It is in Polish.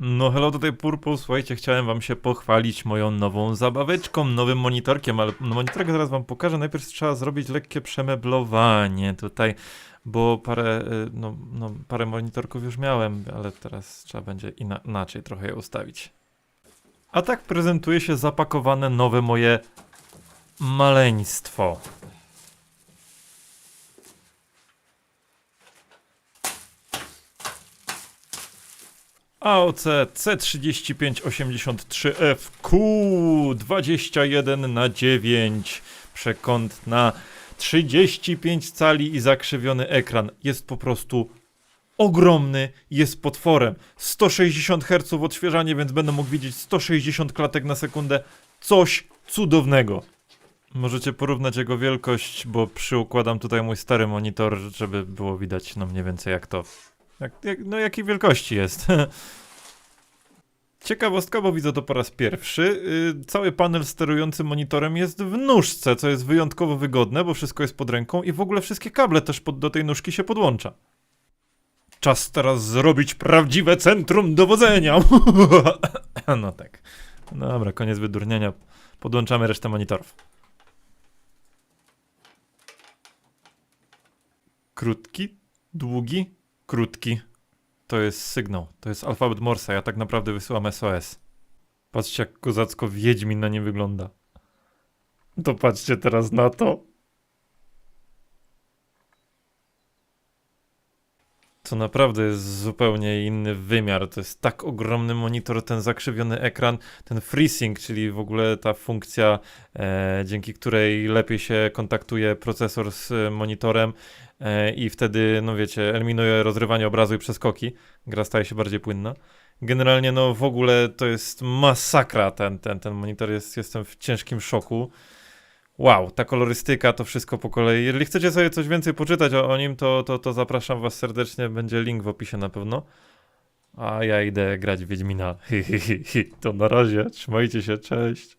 No hello, tutaj Purple, słuchajcie, chciałem wam się pochwalić moją nową zabaweczką, nowym monitorkiem, ale no, monitorek zaraz wam pokażę, najpierw trzeba zrobić lekkie przemeblowanie tutaj, bo parę, y, no, no, parę monitorków już miałem, ale teraz trzeba będzie ina- inaczej trochę je ustawić. A tak prezentuje się zapakowane nowe moje maleństwo. AOC C3583FQ 21 na 9 przekątna 35 cali i zakrzywiony ekran. Jest po prostu ogromny, jest potworem. 160 Hz odświeżanie, więc będę mógł widzieć 160 klatek na sekundę. Coś cudownego. Możecie porównać jego wielkość, bo przyukładam tutaj mój stary monitor, żeby było widać no mniej więcej jak to, jak, jak, no jakiej wielkości jest. Ciekawostka, bo widzę to po raz pierwszy. Yy, cały panel sterujący monitorem jest w nóżce, co jest wyjątkowo wygodne, bo wszystko jest pod ręką i w ogóle wszystkie kable też pod, do tej nóżki się podłącza. Czas teraz zrobić prawdziwe centrum dowodzenia. no tak. Dobra, koniec wydurnienia. Podłączamy resztę monitorów. Krótki, długi, krótki. To jest sygnał. To jest alfabet Morsa. Ja tak naprawdę wysyłam SOS. Patrzcie, jak kozacko Wiedźmin na nim wygląda. To patrzcie teraz na to. To naprawdę jest zupełnie inny wymiar. To jest tak ogromny monitor, ten zakrzywiony ekran, ten FreeSync, czyli w ogóle ta funkcja, e, dzięki której lepiej się kontaktuje procesor z monitorem e, i wtedy, no wiecie, eliminuje rozrywanie obrazu i przeskoki. Gra staje się bardziej płynna. Generalnie, no w ogóle to jest masakra ten, ten, ten monitor. Jest, jestem w ciężkim szoku. Wow, ta kolorystyka, to wszystko po kolei. Jeżeli chcecie sobie coś więcej poczytać o, o nim, to, to, to zapraszam was serdecznie. Będzie link w opisie na pewno. A ja idę grać Wiedźmina. Hi, hi, hi, hi. To na razie. Trzymajcie się, cześć.